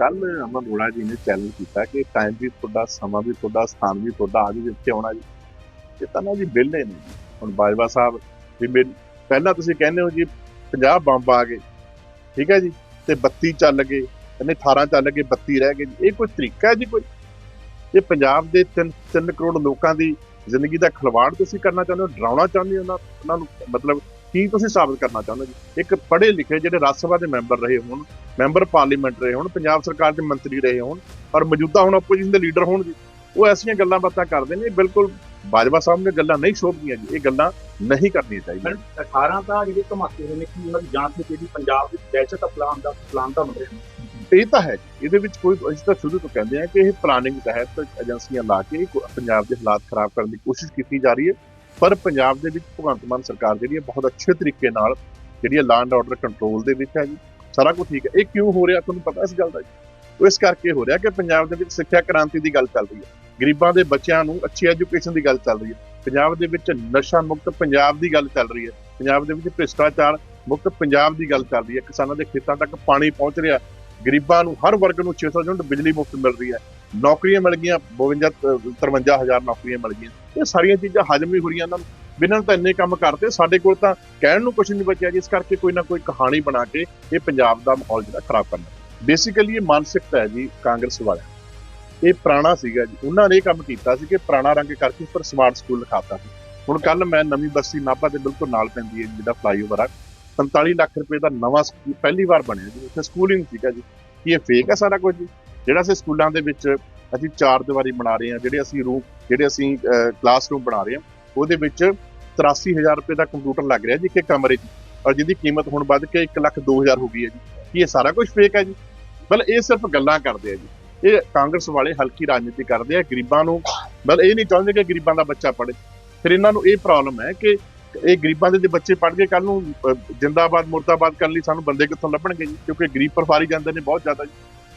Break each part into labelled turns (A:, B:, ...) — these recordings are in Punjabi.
A: ਕੱਲ ਅਮਨ ਜੀ ਨੇ ਚੈਲੰਜ ਕੀਤਾ ਕਿ ਟਾਈਮ ਵੀ ਤੁਹਾਡਾ, ਸਮਾਂ ਵੀ ਤੁਹਾਡਾ, ਸਥਾਨ ਵੀ ਤੁਹਾਡਾ, ਅੱਜ ਜਿੱਥੇ ਆਉਣਾ ਜੀ। ਇਹ ਤਾਂ ਨਾ ਜੀ ਵਿਹਲੇ ਨੇ ਜੀ। ਹੁਣ ਬਾਜਵਾ ਸਾਹਿਬ ਵੀ ਮੇਰੀ ਪਹਿਲਾਂ ਤੁਸੀਂ ਕਹਿੰਦੇ ਹੋ ਜੀ 50 ਬੰਬ ਆ ਗਏ। ਠੀਕ ਹੈ ਜੀ? ਤੇ 32 ਚੱਲ ਗਏ, ਕਹਿੰਦੇ 18 ਚੱਲ ਗਏ 32 ਰਹਿ ਗਏ ਜੀ। ਇਹ ਕੋਈ ਤਰੀਕਾ ਹੈ ਜੀ ਕੋਈ? ਇਹ ਪੰਜਾਬ ਦੇ 3 3 ਕਰੋੜ ਲੋਕਾਂ ਦੀ ਜ਼ਿੰਦਗੀ ਦਾ ਖਿਲਵਾੜ ਤੁਸੀਂ ਕਰਨਾ ਚਾਹੁੰਦੇ ਹੋ, ਡਰਾਉਣਾ ਚਾਹੁੰਦੇ ਹੋ ਉਹਨਾਂ ਉਹਨਾਂ ਨੂੰ? ਮਤਲਬ ਕੀ ਤੁਸੀਂ ਸਾਬਤ ਕਰਨਾ ਚਾਹੁੰਦੇ ਜੀ? ਇੱਕ ਪੜ੍ਹੇ ਲਿਖੇ ਜਿਹੜੇ ਰਾਜ ਸਭਾ ਦੇ ਮੈਂਬਰ ਰਹੇ ਹੋਣ ਮੈਂਬਰ ਪਾਰਲੀਮੈਂਟ ਰਹੇ ਹੋਣ ਪੰਜਾਬ ਸਰਕਾਰ ਦੇ ਮੰਤਰੀ ਰਹੇ ਹੋਣ ਔਰ ਮੌਜੂਦਾ ਹੁਣ ਆਪੋਜੀਸ਼ਨ ਦੇ ਲੀਡਰ ਹੋਣ ਜੀ ਉਹ ਐਸੀਆਂ ਗੱਲਾਂ ਬਾਤਾਂ ਕਰਦੇ ਨੇ ਬਿਲਕੁਲ ਬਾਜਵਾ ਸਾਹਿਬ ਨੇ ਗੱਲਾਂ ਨਹੀਂ ਸ਼ੋਭਦੀਆਂ ਜੀ ਇਹ ਗੱਲਾਂ ਨਹੀਂ ਕਰਨੀਆਂ ਚਾਹੀਦੀਆਂ।
B: ਪਰ 18 ਤਾਂ ਜਿਹੜੇ ਧਮਾਕੇ ਹੋਏ ਨੇ ਕਿ ਉਹਨਾਂ ਦੀ ਜਾਂਚ ਨਹੀਂ ਕੀਤੀ ਪੰਜਾਬ ਵਿੱਚ ਦਹਿਸ਼ਤ ਦਾ ਪਲਾਨ ਦਾ ਪਲਾਨ ਤਾਂ ਬਣ ਰਿਹਾ ਹੈ।
A: ਇਹ ਤਾਂ ਹੈ। ਇਹਦੇ ਵਿੱਚ ਕੋਈ ਅਸੀਂ ਤਾਂ ਸ਼ੁਰੂ ਤੋਂ ਕਹਿੰਦੇ ਆ ਕਿ ਇਹ ਪਲਾਨਿੰਗ ਤਹਿਤ ਏਜੰਸੀਆਂ ਲਾ ਕੋ- ਪੰਜਾਬ ਦੇ ਹਾਲਾਤ ਖਰਾਬ ਕਰਨ ਦੀ ਕੋਸ਼ਿਸ਼ ਕੀਤੀ ਜਾ ਰਹੀ ਹੈ। ਪਰ ਪੰਜਾਬ ਦੇ ਵਿੱਚ ਭਗਵੰਤ ਮਾਨ ਸਰਕਾਰ ਜਿਹੜੀ ਹੈ ਬਹੁਤ ਅੱਛੇ ਤਰੀਕੇ ਨਾਲ ਜਿਹੜੀ ਹੈ ਲਾਅ ਐਂਡ ਆਰਡਰ ਕੰਟਰੋਲ ਦੇ ਵਿੱਚ ਹੈ ਜੀ। ਸਾਰਾ ਕੁਝ ਠੀਕ ਹੈ। ਇਹ ਕਿਉਂ ਹੋ ਰਿਹਾ ਤੁਹਾਨੂੰ ਪਤਾ ਇਸ ਗੱਲ ਦਾ ਜੀ? ਉਹ ਇਸ ਕਰਕੇ ਹੋ ਰਿਹਾ ਕਿ ਪੰਜਾਬ ਦੇ ਵਿੱਚ ਸਿੱਖਿਆ ਕ੍ਰਾਂਤੀ ਦੀ ਗੱਲ ਚੱਲ ਰਹੀ ਹੈ। ਗਰੀਬਾਂ ਦੇ ਬੱਚਿਆਂ ਨੂੰ ਅੱਛੀ ਐਜੂਕੇਸ਼ਨ ਦੀ ਗੱਲ ਚੱਲ ਰਹੀ ਹੈ। ਪੰਜਾਬ ਦੇ ਵਿੱਚ ਨਸ਼ਾ ਮੁਕਤ ਪੰਜਾਬ ਦੀ ਗੱਲ ਚੱਲ ਰਹੀ ਹੈ। ਪੰਜਾਬ ਦੇ ਵਿੱਚ ਭ੍ਰਿਸ਼ਟਾਚਾਰ ਮੁਕਤ ਪੰਜਾਬ ਦੀ ਗੱਲ ਚੱਲ ਰਹੀ ਹੈ। ਕਿਸਾਨਾਂ ਦੇ ਖੇਤਾਂ ਤੱਕ ਪਾਣੀ ਪਹੁੰਚ ਰਿਹਾ ਗਰੀਬਾਂ ਨੂੰ ਹਰ ਵਰਗ ਨੂੰ 600 ਯੂਨਿਟ ਬਿਜਲੀ ਮੁਫਤ ਮਿਲ ਰਹੀ ਹੈ। ਨੌਕਰੀਆਂ ਮਿਲ ਗਈਆਂ 52 ਅਹ 53000 ਨੌਕਰੀਆਂ ਮਿਲ ਗਈਆਂ। ਇਹ ਸਾਰੀਆਂ ਚੀਜ਼ਾਂ ਹਜਮ ਵੀ ਹੋ ਰਹੀਆਂ ਇਹਨਾਂ ਨੂੰ। ਬਿਨਾਂ ਤਾਂ ਇੰਨੇ ਕੰਮ ਕਰਤੇ, ਸਾਡੇ ਕੋਲ ਤਾਂ ਕਹਿਣ ਨੂੰ ਕੁਝ ਨਹੀਂ ਬਚਿਆ ਜਿਸ ਕਰਕੇ ਕੋਈ ਨਾ ਕੋਈ ਕਹਾਣੀ ਬਣਾ ਕੇ ਇਹ ਪੰਜਾਬ ਦਾ ਮਾਹੌਲ ਜਿਹੜਾ ਖਰਾਬ ਕਰਨਾ। ਬੇਸਿਕਲੀ ਇਹ ਮਾਨਸਿਕਤਾ ਹੈ ਜੀ, ਕਾਂਗਰਸ ਵਾਲਾ ਇਹ ਪੁਰਾਣਾ ਸੀਗਾ ਜੀ। ਉਹਨਾਂ ਨੇ ਇਹ ਕੰਮ ਕੀਤਾ ਸੀ ਕਿ ਪੁਰਾਣਾ ਰੰਗ ਕਰਕੇ ਉੱਪਰ ਸਮਾਰਟ ਸਕੂਲ ਲਿਖਾਤਾ ਸੀ। ਹੁਣ ਕੱਲ ਮੈਂ ਨਵੀਂ ਬਸਤੀ ਨਾਭਾ ਦੇ ਬਿਲਕੁਲ ਨਾਲ ਪੈਂਦੀ ਹੈ ਜਿਹੜਾ ਫਲਾਈਓਵਰ ਆ। 45 ਲੱਖ ਰੁਪਏ ਦਾ ਨਵਾਂ ਸਕੂਲ ਪਹਿਲੀ ਵਾਰ ਬਣਿਆ ਜੀ, ਉੱਥੇ ਸਕੂਲਿੰਗ ਸੀਗਾ ਜੀ। ਕੀ ਇਹ ਫੇਕ ਹੈ ਸਾਰਾ ਕੁਝ ਜੀ? ਜਿਹੜਾ ਅਸੀਂ ਸਕੂਲਾਂ ਦੇ ਵਿੱਚ ਅਸੀਂ ਚਾਰ ਦੀਵਾਰੀ ਬਣਾ ਰਹੇ ਹਾਂ, ਜਿਹੜੇ ਅਸੀਂ ਰੂਮ ਜਿਹੜੇ ਅਸੀਂ ਕਲਾਸਰੂਮ ਬਣਾ ਰਹੇ ਹਾਂ, ਉਹਦੇ ਵਿੱਚ 83000 ਰੁਪਏ ਦਾ ਕੰਪਿਊਟਰ ਲੱਗ ਰਿਹਾ ਜੀ ਇੱਕ ਕਮਰੇ 'ਚ ਔਰ ਜਿਹਦੀ ਕੀਮਤ ਹੁਣ ਵੱਧ ਕੇ 1 ਲੱਖ 2000 ਹੋ ਗਈ ਹੈ ਜੀ। ਕੀ ਇਹ ਸਾਰਾ ਕੁਝ ਫੇਕ ਹੈ ਜੀ? ਬਲ ਇਹ ਸਿਰਫ ਗੱਲਾਂ ਕਰਦੇ ਆ ਜੀ। ਇਹ ਕਾਂਗਰਸ ਵਾਲੇ ਹਲਕੀ ਰਾਜਨੀਤੀ ਕਰਦੇ ਆ, ਗਰੀਬਾਂ ਨੂੰ ਬਲ ਇਹ ਨਹੀਂ ਚਾਹੁੰਦੇ ਕਿ ਗਰੀਬਾਂ ਦਾ ਬੱਚਾ ਪੜ੍ਹੇ। ਫਿਰ ਇਹਨਾਂ ਨੂੰ ਇਹ ਪ੍ਰੋਬਲਮ ਹੈ ਕਿ ਇਹ ਗਰੀਬਾਂ ਦੇ ਜੇ ਬੱਚੇ ਪੜ੍ਹ ਕੇ ਕੱਲ ਨੂੰ ਜਿੰਦਾਬਾਦ, ਮੁਰਦਾਬਾਦ ਕਰਨ ਲਈ ਸਾਨੂੰ ਬੰਦੇ ਕਿੱਥੋਂ ਲੱਭਣਗੇ ਜੀ? ਕਿਉਂਕਿ ਗਰੀਬ ਪਰਿਵਾਰ ਹੀ ਜਾਂਦੇ ਨੇ ਬਹੁਤ ਜ਼ਿਆਦਾ ਜੀ।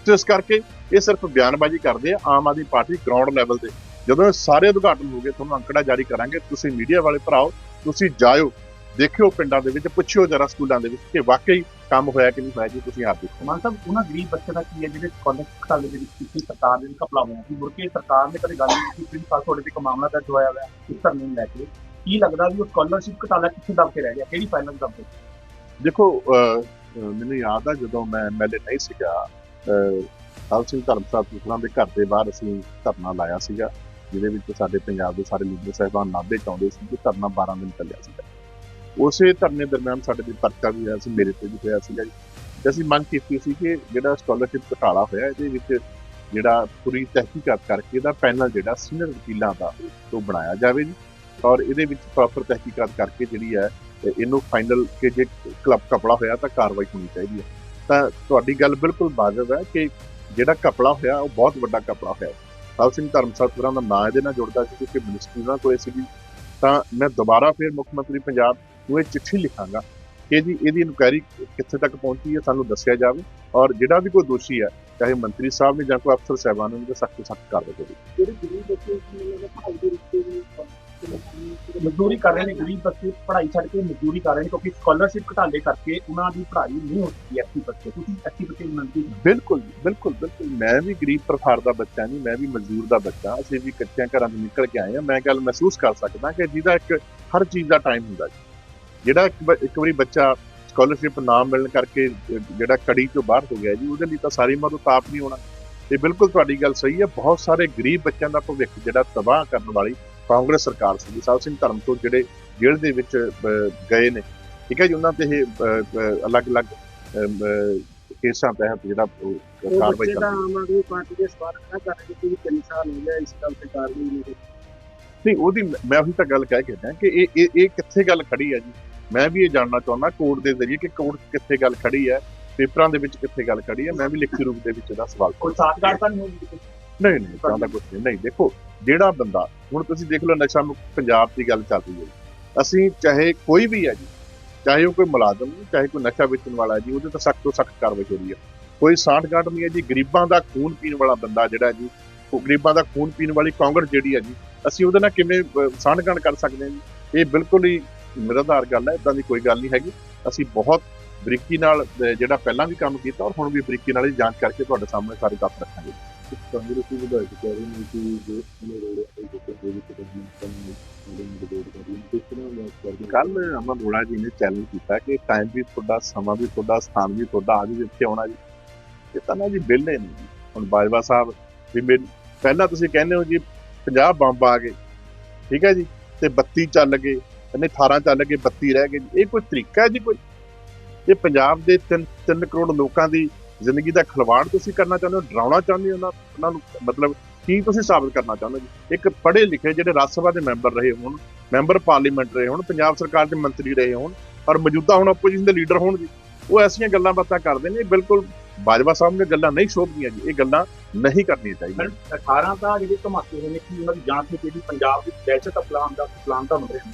A: ਤੇ ਇਸ ਕਰਕੇ ਇਹ ਸਿਰਫ ਬਿਆਨਬਾਜ਼ੀ ਕਰਦੇ ਆ Aam Aadmi party ground level ਤੇ। ਜਦੋਂ ਸਾਰੇ ਉਦਘਾਟਨ ਹੋ ਗਏ ਤੁਹਾਨੂੰ ਅੰਕੜਾ ਜਾਰੀ ਕਰਾਂਗੇ। ਤੁਸੀਂ ਮੀਡੀਆ ਵਾਲੇ ਭਰਾਓ ਤੁਸੀਂ ਜਾਇਓ ਦੇਖਿਓ ਪਿੰਡਾਂ ਦੇ ਵਿੱਚ ਪੁੱਛਿਓ ਜਰਾ ਸਕੂਲਾਂ ਦੇ ਵਿੱਚ ਕਿ ਵਾਕਈ ਕੰਮ ਹੋਇਆ ਕਿ ਨਹੀਂ ਹੋਇਆ ਜੀ ਤੁਸੀਂ ਆਪ ਦੇਖੋ।
B: ਮਾਨ ਸਾਹਿਬ ਉਹਨਾਂ ਗਰੀਬ ਬੱਚੇ ਦਾ ਕੀ ਹੈ ਜਿਹੜੇ ਸਕਾਲਰਸ਼ਿਪ ਘਟਾਲੇ ਦੇ ਵਿੱਚ ਕੀਤੀ ਸਰਕਾਰ ਦੇ ਘਪਲਾ ਹੋਇਆ ਸੀ? ਮੁੜ ਕੇ ਸਰਕਾਰ ਨੇ ਕਦੇ ਗੱਲ ਨਹੀਂ ਕੀਤੀ ਪਿੰਡ ਸਾਲ ਤੁਹਾਡੇ ਤੇ ਇੱਕ ਮਾਮਲਾ ਦਰਜ ਹੋਇਆ ਹੋਇਆ ਇਸ ਧਰਨੇ ਨੂੰ ਲੈ ਕੇ। ਕੀ ਲੱਗਦਾ ਵੀ ਉਹ ਸਕਾਲਰਸ਼ਿਪ ਘਟਾਲਾ ਕਿੱਥੇ ਦਬ ਕੇ ਰਹਿ ਗਿਆ? ਕਿਹੜੀ ਫਾਈਨਲ ਦਬ ਕੇ
A: ਦੇਖੋ ਮੈਨੂੰ ਯਾਦ ਆ ਜਦੋਂ ਮੈਂ ਐਮਐਲਏ ਨਹੀਂ ਸੀਗਾ ਹਾਲ ਸਿੰਘ ਧਰਮਸਾਲ ਪੁੱਤਰਾਂ ਦੇ ਘਰ ਦੇ ਬਾਹਰ ਅਸੀਂ ਧਰਨਾ ਲਾਇਆ ਸੀਗਾ, ਜਿਹਦੇ ਵਿੱਚ ਸਾਡੇ ਪੰਜਾਬ ਦੇ ਸਾਰੇ ਲੀਡਰ ਸਾਹਿਬਾਨ ਨਾਭੇ ਚਾਹੁੰਦੇ ਸੀ ਕਿ ਧਰਨਾ 12 ਦਿਨ ਚੱਲਿਆ ਸੀਗਾ। ਉਸੇ ਧਰਨੇ ਦਰਮਿਆਨ ਸਾਡੇ ਤੇ ਪਰਚਾ ਵੀ ਹੋਇਆ ਸੀ, ਮੇਰੇ ਤੇ ਵੀ ਹੋਇਆ ਸੀਗਾ ਜੀ। ਤੇ ਅਸੀਂ ਮੰਗ ਕੀਤੀ ਸੀ ਕਿ ਜਿਹੜਾ ਸਕਾਲਰਸ਼ਿਪ ਘਟਾਲਾ ਹੋਇਆ, ਇਹਦੇ ਵਿੱਚ ਜਿਹੜਾ ਪੂਰੀ ਤਹਿਕੀਕਾਤ ਕਰਕੇ ਇਹਦਾ ਪੈਨਲ ਜਿਹੜਾ ਸੀਨੀਅਰ ਵਕੀਲਾਂ ਦਾ ਉਹ ਬਣਾਇਆ ਜਾਵੇ ਜੀ। ਔਰ ਇਹਦੇ ਵਿੱਚ ਪ੍ਰੋਪਰ ਤਹਿਕੀਕਾਤ ਕਰਕੇ ਜਿਹੜੀ ਹੈ ਇਹਨੂੰ ਫਾਈਨਲ ਕਿ ਜੇ ਕਲੱਬ ਕਪੜਾ ਹੋਇਆ ਤਾਂ ਕਾਰਵਾਈ ਹੋਣੀ ਚਾਹੀਦੀ ਹੈ। ਤਾਂ ਤੁਹਾਡੀ ਗੱਲ ਬਿਲਕੁਲ ਵਾਜਬ ਹੈ ਕਿ ਜਿਹੜਾ ਕਪੜਾ ਹੋਇਆ, ਉਹ ਬਹੁਤ ਵੱਡਾ ਕਪੜਾ ਹੋਇਆ ਸਾਹਿਬ ਸਿੰਘ ਧਰਮਸਤਪੁਰਾਂ ਦਾ ਨਾਂ ਇਹਦੇ ਨਾਲ ਜੁੜਦਾ ਸੀ ਕਿਉਂਕਿ ਮਿਨਿਸਟਰੀ ਨਾਲ ਕੋਲੇ ਸੀਗੀ। ਤਾਂ ਮੈਂ ਦੁਬਾਰਾ ਫਿਰ ਮੁੱਖ ਮੰਤਰੀ ਪੰਜਾਬ ਨੂੰ ਇਹ ਚਿੱਠੀ ਲਿਖਾਂਗਾ ਕਿ ਜੀ ਇਹਦੀ ਇਨਕੁਆਇਰੀ ਕਿੱਥੇ ਤੱਕ ਪਹੁੰਚੀ ਹੈ, ਸਾਨੂੰ ਦੱਸਿਆ ਜਾਵੇ ਔਰ ਜਿਹੜਾ ਵੀ ਕੋਈ ਦੋਸ਼ੀ ਹੈ, ਚਾਹੇ ਮੰਤਰੀ ਸਾਹਿਬ ਨੇ ਜਾਂ ਕੋਈ ਅਫਸਰ ਸਾਹਿਬਾਨ ਨੇ ਸਖਤ ਸਖਤ ਕਾਰਵਾਈ ਕਰੇ
B: ਜਿਹੜੇ ਗਰੀਬ ਬੱਚੇ ਪੜ੍ਹਾਈ ਦੇ ਰਿਸ਼ਤੇ ਮਜ਼ਦੂਰੀ ਕਰ ਰਹੇ ਨੇ ਗਰੀਬ ਬੱਚੇ, ਪੜ੍ਹਾਈ ਛੱਡ ਕੇ ਮਜ਼ਦੂਰੀ ਕਰ ਰਹੇ ਨੇ ਕਿਉਂਕਿ ਸਕਾਲਰਸ਼ਿਪ ਘਟਾਲੇ ਕਰਕੇ ਉਹਨਾਂ ਦੀ ਪੜ੍ਹਾਈ ਨਹੀਂ ਹੋ ਸਕਦੀ ਐਸੀ ਬੱਚੇ ਤੁਸੀਂ ਐਸੀ ਬੱਚੇ ਨੂੰ ਮੰਨਦੇ ਹੋ?
A: ਬਿਲਕੁਲ ਬਿਲਕੁਲ ਬਿਲਕੁਲ। ਮੈਂ ਵੀ ਗਰੀਬ ਪਰਿਵਾਰ ਦਾ ਬੱਚਾ ਨਹੀਂ, ਮੈਂ ਵੀ ਮਜ਼ਦੂਰ ਦਾ ਬੱਚਾ। ਅਸੀਂ ਵੀ ਕੱਚਿਆਂ ਘਰਾਂ ਤੋਂ ਨਿਕਲ ਕੇ ਆਏ ਹਾਂ। ਮੈਂ ਗੱਲ ਮਹਿਸੂਸ ਕਰ ਸਕਦਾ ਕਿ ਜਿਹਦਾ ਇੱਕ ਹਰ ਚੀਜ਼ ਦਾ ਟਾਈਮ ਹੁੰਦਾ ਜੀ। ਜਿਹੜਾ ਇੱਕ ਵਾਰੀ ਬੱਚਾ ਸਕਾਲਰਸ਼ਿਪ ਨਾ ਮਿਲਣ ਕਰਕੇ ਜਿਹੜਾ ਕੜੀ ਤੋਂ ਬਾਹਰ ਹੋ ਗਿਆ ਜੀ, ਉਹਦੇ ਲਈ ਤਾਂ ਸਾਰੀ ਉਮਰ ਉਹ ਤਾਪ ਨਹੀਂ ਹੋਣਾ। ਤੇ ਬਿਲਕੁਲ ਤੁਹਾਡੀ ਗੱਲ ਸਹੀ ਹੈ। ਬਹੁਤ ਸਾਰੇ ਗਰੀਬ ਬੱਚਿਆਂ ਦਾ ਭਵਿੱਖ ਜਿਹੜਾ ਤਬਾਹ ਕਰਨ ਵਾਲੀ ਕਾਂਗਰਸ ਸਰਕਾਰ ਸੀ ਸਾਹਿਬ ਸਿੰਘ ਧਰਮ ਤੋਂ ਜਿਹੜੇ ਜੇਲ੍ਹ ਦੇ ਵਿੱਚ ਗਏ ਨੇ। ਠੀਕ ਹੈ ਜੀ ਉਹਨਾਂ ਤੇ ਇਹ ਅਲੱਗ-ਅਲੱਗ ਕੇਸਾਂ ਤਹਿਤ ਜਿਹੜਾ ਕਾਰਵਾਈ ਕਰ
C: ਆਮ ਆਦਮੀ ਪਾਰਟੀ ਦੇ ਸਵਾਲ ਨਾ ਕਰ ਰਹੇ ਕਿ ਤਿੰਨ ਸਾਲ ਹੋ ਗਿਆ ਇਸ ਗੱਲ ਤੇ ਕਾਰਵਾਈ ਨਹੀਂ ਹੋਈ।
A: ਨਹੀਂ ਉਹਦੀ ਮੈਂ ਉਹੀ ਤਾਂ ਗੱਲ ਕਹਿ ਕੇ ਹਟਿਆ ਕਿ ਇਹ ਇਹ ਇਹ ਕਿੱਥੇ ਗੱਲ ਖੜੀ ਹੈ ਜੀ? ਮੈਂ ਵੀ ਇਹ ਜਾਣਨਾ ਚਾਹੁੰਦਾ ਕੋਰਟ ਦੇ ਜ਼ਰੀਏ ਕਿ ਕੋਰਟ ਕਿੱਥੇ ਗੱਲ ਖੜੀ ਹੈ ਪੇਪਰਾਂ ਦੇ ਵਿੱਚ ਕਿੱਥੇ ਗੱਲ ਖੜੀ ਹੈ ਮੈਂ ਵੀ ਲਿਖਤੀ ਰੂਪ ਦੇ ਵਿੱਚ ਇਹਦਾ ਸਵਾਲ
B: ਕੋਈ ਸਾਥਗਾਰ ਤਾਂ ਨਹੀਂ ਕਿਤੇ?
A: ਨਹੀਂ ਨਹੀਂ ਤਾਂ ਕੁਝ ਨਹੀਂ। ਨਹੀਂ ਦੇਖੋ ਜਿਹੜਾ ਬੰਦਾ, ਹੁਣ ਤੁਸੀਂ ਦੇਖ ਲਓ ਨਸ਼ਾ ਮੁਕਤ ਪੰਜਾਬ ਦੀ ਗੱਲ ਚੱਲ ਰਹੀ ਹੈ ਜੀ। ਅਸੀਂ ਚਾਹੇ ਕੋਈ ਵੀ ਹੈ ਜੀ, ਚਾਹੇ ਉਹ ਕੋਈ ਮੁਲਾਜ਼ਮ ਹੈ, ਚਾਹੇ ਕੋਈ ਨਸ਼ਾ ਵੇਚਣ ਵਾਲਾ ਹੈ ਜੀ, ਉਹਦੇ ਤੇ ਸਖਤ ਤੋਂ ਸਖਤ ਕਾਰਵਾਈ ਹੋ ਰਹੀ ਹੈ। ਕੋਈ ਸਾਂਠ ਗਾਂਠ ਨਹੀਂ ਹੈ ਜੀ, ਗਰੀਬਾਂ ਦਾ ਖੂਨ ਪੀਣ ਵਾਲਾ ਬੰਦਾ ਜਿਹੜਾ ਜੀ, ਉਹ ਗਰੀਬਾਂ ਦਾ ਖੂਨ ਪੀਣ ਵਾਲੀ ਕਾਂਗਰਸ ਜਿਹੜੀ ਹੈ ਜੀ, ਅਸੀਂ ਉਹਦੇ ਨਾਲ ਕਿਵੇਂ ਸਾਂਠ ਸਾਂਠਗਾਂਠ ਕਰ ਸਕਦੇ ਹਾਂ ਜੀ? ਇਹ ਬਿਲਕੁਲ ਹੀ ਨਿਰਾਧਾਰ ਗੱਲ ਹੈ ਇਦਾਂ ਦੀ ਕੋਈ ਗੱਲ ਨਹੀਂ ਹੈਗੀ। ਅਸੀਂ ਬਹੁਤ ਬਰੀਕੀ ਨਾਲ ਜਿਹੜਾ ਪਹਿਲਾਂ ਵੀ ਕੰਮ ਕੀਤਾ ਔਰ ਹੁਣ ਵੀ ਬਰੀਕੀ ਨਾਲ ਹੀ ਜਾਂਚ ਕਰਕੇ ਤੁਹਾਡੇ ਸਾਹਮਣੇ ਸਾਰੇ ਤੱਥ ਰੱਖਾਂਗੇ।
D: ਕਾਂਗਰਸੀ ਵਿਧਾਇਕ ਕਹਿ ਰਹੇ ਨੇ ਕਿ ਜੋ ਉਹਨੇ ਰੋੜੇ ਤੇ ਜਿੱਤੇ ਦੇ ਵਿੱਚ ਗਵਰਨਮੈਂਟ ਨੂੰ ਉਹਦੇ ਨੂੰ ਡਿਬੇਟ ਕਰ ਰਹੀ ਹੈ ਕਿਸ ਤਰ੍ਹਾਂ ਦਾ ਕਰਦੇ
A: ਕੱਲ ਅਮਨ ਅਰੋੜਾ ਜੀ ਨੇ ਚੈਲੰਜ ਕੀਤਾ ਕਿ ਟਾਈਮ ਵੀ ਤੁਹਾਡਾ, ਸਮਾਂ ਵੀ ਤੁਹਾਡਾ, ਸਥਾਨ ਵੀ ਤੁਹਾਡਾ, ਅੱਜ ਜਿੱਥੇ ਆਉਣਾ ਜੀ। ਇਹ ਤਾਂ ਨਾ ਜੀ ਵਿਹਲੇ ਨਹੀਂ ਹੁਣ ਬਾਜਵਾ ਸਾਹਿਬ ਵੀ ਪਹਿਲਾਂ ਤੁਸੀਂ ਕਹਿੰਦੇ ਹੋ ਜੀ 50 ਬੰਬ ਆ ਗਏ। ਠੀਕ ਹੈ ਜੀ? ਤੇ 32 ਚੱਲ ਗਏ, ਕਹਿੰਦੇ 18 ਚੱਲ ਗਏ 32 ਰਹਿ ਗਏ ਜੀ। ਇਹ ਕੋਈ ਤਰੀਕਾ ਹੈ ਜੀ ਕੋਈ? ਇਹ ਪੰਜਾਬ ਦੇ 3 3 ਕਰੋੜ ਲੋਕਾਂ ਦੀ ਜ਼ਿੰਦਗੀ ਦਾ ਖਿਲਵਾੜ ਤੁਸੀਂ ਕਰਨਾ ਚਾਹੁੰਦੇ ਹੋ, ਡਰਾਉਣਾ ਚਾਹੁੰਦੇ ਹੋ ਉਹਨਾਂ ਨੂੰ? ਮਤਲਬ ਕੀ ਤੁਸੀਂ ਸਾਬਤ ਕਰਨਾ ਚਾਹੁੰਦੇ ਹੋ? ਇੱਕ ਪੜ੍ਹੇ ਲਿਖੇ ਜਿਹੜੇ ਰਾਜ ਸਭਾ ਦੇ ਮੈਂਬਰ ਰਹੇ ਹੋਣ, ਮੈਂਬਰ ਪਾਰਲੀਮੈਂਟ ਰਹੇ ਹੋਣ, ਪੰਜਾਬ ਸਰਕਾਰ ਦੇ ਮੰਤਰੀ ਰਹੇ ਹੋਣ, ਔਰ ਮੌਜੂਦਾ ਹੁਣ ਆਪੋਜੀਸ਼ਨ ਦੇ ਲੀਡਰ ਹੋਣ ਜੀ ਉਹ ਐਸੀਆਂ ਗੱਲਾਂ ਬਾਤਾਂ ਕਰਦੇ ਨੇ, ਬਿਲਕੁਲ ਬਾਜਵਾ ਸਾਹਿਬ ਨੇ ਗੱਲਾਂ ਨਹੀਂ ਸ਼ੋਭਦੀਆਂ ਜੀ, ਇਹ ਗੱਲਾਂ ਨਹੀਂ ਕਰਨੀਆਂ ਚਾਹੀਦੀਆਂ।
B: ਸਰ 18 ਤਾਂ ਜਿਹੜੇ ਧਮਾਕੇ ਹੋਏ ਨੇ, ਕਿ ਉਹਨਾਂ ਦੀ ਜਾਂਚ ਨਹੀਂ ਕੀਤੀ ਪੰਜਾਬ ਦੀ ਦਹਿਸ਼ਤ ਦਾ ਪਲਾਨ ਦਾ ਪਲਾਨ ਤਾਂ ਬਣ ਰਿਹਾ।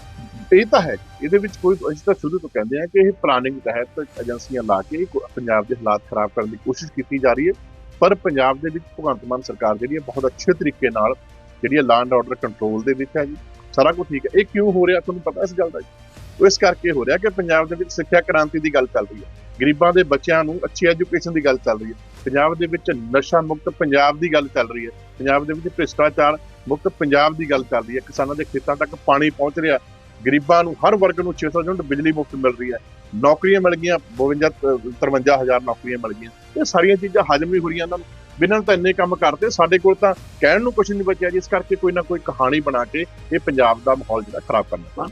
A: ਇਹ ਤਾਂ ਹੈ ਇਹਦੇ ਵਿੱਚ ਕੋਈ ਅਸੀਂ ਤਾਂ ਸ਼ੁਰੂ ਤੋਂ ਕਹਿੰਦੇ ਆ ਕਿ ਇਹ ਪਲਾਨਿੰਗ ਤਹਿਤ ਏਜੰਸੀਆਂ ਲਾ ਕੇ ਪੰਜਾਬ ਦੇ ਹਾਲਾਤ ਖਰਾਬ ਕਰਨ ਦੀ ਕੋਸ਼ਿਸ਼ ਕੀਤੀ ਜਾ ਰਹੀ ਹੈ। ਪਰ ਪੰਜਾਬ ਦੇ ਵਿੱਚ ਭਗਵੰਤ ਮਾਨ ਸਰਕਾਰ ਜਿਹੜੀ ਹੈ ਬਹੁਤ ਅੱਛੇ ਤਰੀਕੇ ਨਾਲ ਜਿਹੜੀ ਹੈ ਲੈਂਡ ਐਂਡ ਆਰਡਰ ਕੰਟਰੋਲ ਦੇ ਵਿੱਚ ਹੈ ਜੀ। ਸਾਰਾ ਕੁਝ ਠੀਕ ਹੈ। ਇਹ ਕਿਉਂ ਹੋ ਰਿਹਾ ਤੁਹਾਨੂੰ ਪਤਾ ਇਸ ਗੱਲ ਦਾ ਜੀ। ਉਹ ਇਸ ਕਰਕੇ ਹੋ ਰਿਹਾ ਕਿ ਪੰਜਾਬ ਦੇ ਵਿੱਚ ਸਿੱਖਿਆ ਕ੍ਰਾਂਤੀ ਦੀ ਗੱਲ ਚੱਲ ਰਹੀ ਹੈ। ਗਰੀਬਾਂ ਦੇ ਬੱਚਿਆਂ ਨੂੰ ਅੱਛੀ ਐਜੂਕੇਸ਼ਨ ਦੀ ਗੱਲ ਚੱਲ ਰਹੀ ਹੈ। ਪੰਜਾਬ ਦੇ ਵਿੱਚ ਨਸ਼ਾ ਮੁਕਤ ਪੰਜਾਬ ਦੀ ਗੱਲ ਚੱਲ ਰਹੀ ਹੈ। ਪੰਜਾਬ ਦੇ ਵਿੱਚ ਭ੍ਰਿਸ਼ਟਾਚਾਰ ਮੁਕਤ ਪੰਜਾਬ ਦੀ ਗੱਲ ਚੱਲ ਰਹੀ ਹੈ। ਕਿਸਾਨਾਂ ਦੇ ਖੇਤਾਂ ਤੱਕ ਪਾਣੀ ਪਹੁੰਚ ਰਿਹਾ ਗਰੀਬਾਂ ਨੂੰ ਹਰ ਵਰਗ ਨੂੰ 600 ਯੂਨਿਟ ਬਿਜਲੀ ਮੁਫਤ ਮਿਲ ਰਹੀ ਹੈ। ਨੌਕਰੀਆਂ ਮਿਲ ਗਈਆਂ 52 53000 ਨੌਕਰੀਆਂ ਮਿਲ ਗਈਆਂ। ਇਹ ਸਾਰੀਆਂ ਚੀਜ਼ਾਂ ਹਜਮ ਹੀ ਹੋ ਰਹੀਆਂ ਇਹਨਾਂ ਨੂੰ। ਬਿਨਾਂ ਤਾਂ ਇੰਨੇ ਕੰਮ ਕਰਦੇ, ਸਾਡੇ ਕੋਲ ਤਾਂ ਕਹਿਣ ਨੂੰ ਕੁਝ ਨਹੀਂ ਬਚਿਆ ਜੀ ਇਸ ਕਰਕੇ ਕੋਈ ਨਾ ਕੋਈ ਕਹਾਣੀ ਬਣਾ ਕੇ ਇਹ ਪੰਜਾਬ ਦਾ ਮਾਹੌਲ ਜਿਹੜਾ ਖਰਾਬ ਕਰਨਾ।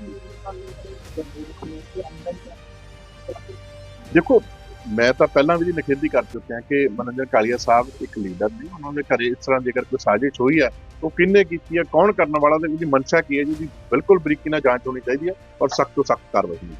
A: ਦੇਖੋ ਮੈਂ ਤਾਂ ਪਹਿਲਾਂ ਵੀ ਜੀ ਨਿਖੇਧੀ ਕਰ ਚੁੱਕਿਆ ਕਿ ਮਨੋਜਰ ਕਾਲੀਆ ਸਾਹਿਬ ਇੱਕ ਲੀਡਰ ਨੇ, ਉਹਨਾਂ ਦੇ ਘਰੇ ਇਸ ਤਰ੍ਹਾਂ ਜੇਕਰ ਕੋਈ ਸਾਜ਼ਿਸ਼ ਹੋਈ ਹੈ, ਉਹ ਕਿੰਨੇ ਕੀਤੀ ਹੈ, ਕੌਣ ਕਰਨ ਵਾਲਾ ਤੇ ਉਹਦੀ ਮਨਸ਼ਾ ਕੀ ਹੈ ਜੀ, ਉਹਦੀ ਬਿਲਕੁਲ ਬਰੀਕੀ ਨਾਲ ਜਾਂਚ ਹੋਣੀ ਚਾਹੀਦੀ ਹੈ ਔਰ ਸਖਤ ਤੋਂ ਸਖਤ ਕਾਰਵਾਈ ਹੋਣੀ